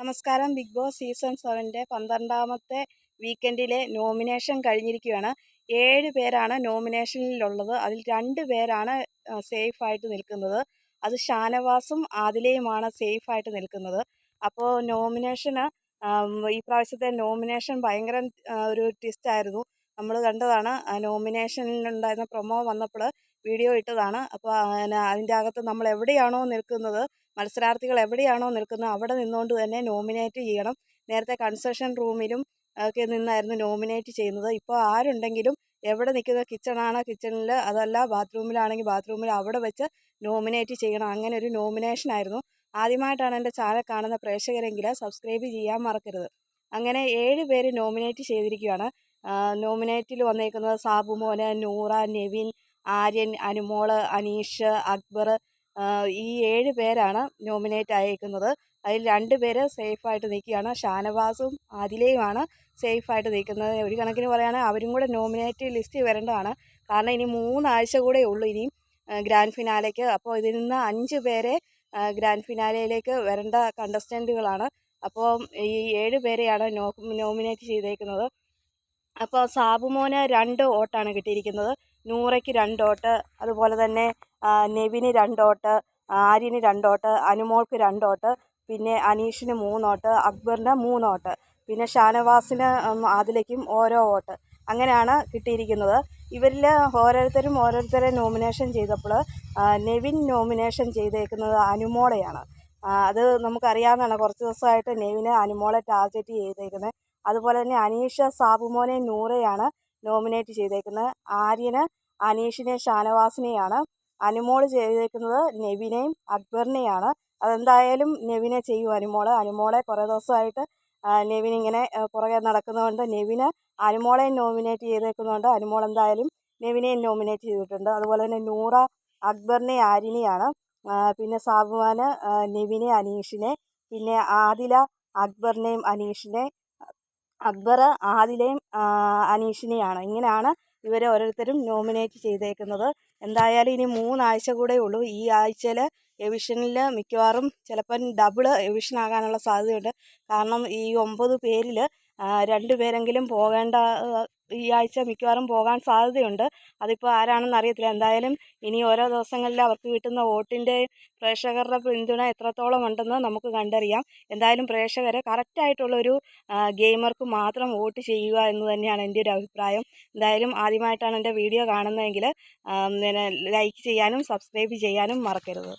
നമസ്കാരം. Big boss season സെവന്റെ പന്ത്രണ്ടാമത്തെ വീക്കെൻഡിലെ nomination കഴിഞ്ഞിരിക്കുകയാണ്. ഏഴ് പേരാണ് നോമിനേഷനിലുള്ളത്. അതിൽ രണ്ട് പേരാണ് സേഫായിട്ട് നിൽക്കുന്നത്. അത് ഷാനവാസും ആദിലയുമാണ് സേഫായിട്ട് നിൽക്കുന്നത്. അപ്പോൾ നോമിനേഷന് ഈ പ്രാവശ്യത്തെ നോമിനേഷൻ ഭയങ്കര ഒരു ട്വിസ്റ്റായിരുന്നു നമ്മൾ കണ്ടതാണ് നോമിനേഷനിലുണ്ടായിരുന്ന പ്രൊമോ വന്നപ്പോൾ വീഡിയോ ഇട്ടതാണ്. അപ്പോൾ അതിന്റെ അകത്ത് നമ്മൾ എവിടെയാണോ നിൽക്കുന്നത് മത്സരാർത്ഥികൾ എവിടെയാണോ നിൽക്കുന്നത് അവിടെ നിന്നുകൊണ്ട് തന്നെ നോമിനേറ്റ് ചെയ്യണം. നേരത്തെ കൺസെഷൻ റൂമിലും ഒക്കെ നിന്നായിരുന്നു നോമിനേറ്റ് ചെയ്യുന്നത്. ഇപ്പോൾ ആരുണ്ടെങ്കിലും എവിടെ നിൽക്കുന്ന കിച്ചണാണ് കിച്ചണിൽ അതല്ല ബാത്റൂമിലാണെങ്കിൽ ബാത്റൂമിൽ അവിടെ വെച്ച് നോമിനേറ്റ് ചെയ്യണം. അങ്ങനെ ഒരു നോമിനേഷൻ ആയിരുന്നു. ആദ്യമായിട്ടാണ് എന്റെ ചാനൽ കാണുന്ന പ്രേക്ഷകരെങ്കിൽ സബ്സ്ക്രൈബ് ചെയ്യാൻ മറക്കരുത്. അങ്ങനെ ഏഴ് പേര് നോമിനേറ്റ് ചെയ്തിരിക്കുകയാണ്. നോമിനേറ്റിൽ വന്നേക്കുന്നത് സാബുമോന് നൂറ നെവിൻ ആര്യൻ അനുമോൾ അനീഷ് അക്ബർ ഈ ഏഴ് പേരാണ് നോമിനേറ്റ് ആയേക്കുന്നത്. അതിൽ രണ്ട് പേര് സേഫായിട്ട് നിൽക്കുകയാണ്. ഷാനവാസും ആദിലയുമാണ് സേഫായിട്ട് നിൽക്കുന്നത്. ഒരു കണക്കിന് പറയുകയാണെങ്കിൽ അവരും കൂടെ നോമിനേറ്റ് ലിസ്റ്റിൽ വരേണ്ടതാണ്. കാരണം ഇനി മൂന്നാഴ്ച കൂടെ ഉള്ളൂ ഇനിയും ഗ്രാൻഡ് ഫിനാലേക്ക് അപ്പോൾ ഇതിൽ നിന്ന് അഞ്ച് പേരെ ഗ്രാൻഡ് ഫിനാലയിലേക്ക് വരേണ്ട കണ്ടസ്റ്റന്റുകളാണ് അപ്പോൾ ഈ ഏഴ് പേരെയാണ് നോ നോമിനേറ്റ് ചെയ്തേക്കുന്നത്. അപ്പോൾ സാബുമോന് രണ്ട് വോട്ടാണ് കിട്ടിയിരിക്കുന്നത്. നൂറയ്ക്ക് രണ്ട് വോട്ട്. അതുപോലെ തന്നെ നെവിന് രണ്ട് വോട്ട് ആര്യന് രണ്ട് വോട്ട് അനുമോൾക്ക് രണ്ട് വോട്ട് പിന്നെ അനീഷിന് മൂന്ന് വോട്ട് അക്ബറിന് മൂന്ന് വോട്ട് പിന്നെ ഷാനവാസിന് അതിലേക്കും ഓരോ വോട്ട്. അങ്ങനെയാണ് കിട്ടിയിരിക്കുന്നത്. ഇവരിൽ ഓരോരുത്തരും ഓരോരുത്തരെ നോമിനേഷൻ ചെയ്തപ്പോൾ നെവിൻ നോമിനേഷൻ ചെയ്തേക്കുന്നത് അനുമോളെയാണ്. അത് നമുക്കറിയാവുന്നതാണ്. കുറച്ച് ദിവസമായിട്ട് നെവിന് അനുമോളെ ടാർഗറ്റ് ചെയ്തേക്കുന്നത്. അതുപോലെ തന്നെ അനീഷ സാബുമോനെ നൂറയാണ് നോമിനേറ്റ് ചെയ്തേക്കുന്നത്. ആര്യന് അനീഷിനെ ഷാനവാസിനെയാണ് അനുമോൾ ചെയ്തേക്കുന്നത് നെവിനെയും അക്ബറിനെയാണ്. അതെന്തായാലും നെവിനെ ചെയ്യും അനുമോൾ. അനുമോളെ കുറേ ദിവസമായിട്ട് നെവിൻ ഇങ്ങനെ പുറകെ നടക്കുന്നതുകൊണ്ട് നെവിന് അനുമോളെ നോമിനേറ്റ് ചെയ്തേക്കുന്നതുകൊണ്ട് അനുമോൾ എന്തായാലും നെവിനെയും നോമിനേറ്റ് ചെയ്തിട്ടുണ്ട്. അതുപോലെ തന്നെ നൂറ അക്ബറിനെ ആരിനെയാണ് പിന്നെ സാബുമാന് നെവിനെ അനീഷിനെ പിന്നെ ആദില അക്ബറിനെയും അനീഷിനെ അക്ബർ ആദിലയും അനീഷിനെയാണ്. ഇങ്ങനെയാണ് ഇവരെ ഓരോരുത്തരും നോമിനേറ്റ് ചെയ്തേക്കുന്നത്. എന്തായാലും ഇനി മൂന്നാഴ്ച കൂടെ ഉള്ളൂ. ഈ ആഴ്ചയിൽ എവിഷനിൽ മിക്കവാറും ചിലപ്പം ഡബിൾ എവിഷൻ ആകാനുള്ള സാധ്യതയുണ്ട്. കാരണം ഈ ഒമ്പത് പേരിൽ രണ്ട് പേരെങ്കിലും പോകേണ്ട ഈ ആഴ്ച മിക്കവാറും പോകാൻ സാധ്യതയുണ്ട്. അതിപ്പോൾ ആരാണെന്ന് അറിയത്തില്ല. എന്തായാലും ഇനി ഓരോ ദിവസങ്ങളിൽ അവർക്ക് കിട്ടുന്ന വോട്ടിന്റെ പ്രേക്ഷകരുടെ പിന്തുണ എത്രത്തോളം ഉണ്ടെന്ന് നമുക്ക് കണ്ടറിയാം. എന്തായാലും പ്രേക്ഷകർ കറക്റ്റായിട്ടുള്ളൊരു ഗെയിമർക്ക് മാത്രം വോട്ട് ചെയ്യുക എന്ന് തന്നെയാണ് എന്റെ ഒരു അഭിപ്രായം. എന്തായാലും ആദ്യമായിട്ടാണ് എന്റെ വീഡിയോ കാണുന്നതെങ്കിൽ ലൈക്ക് ചെയ്യാനും സബ്സ്ക്രൈബ് ചെയ്യാനും മറക്കരുത്.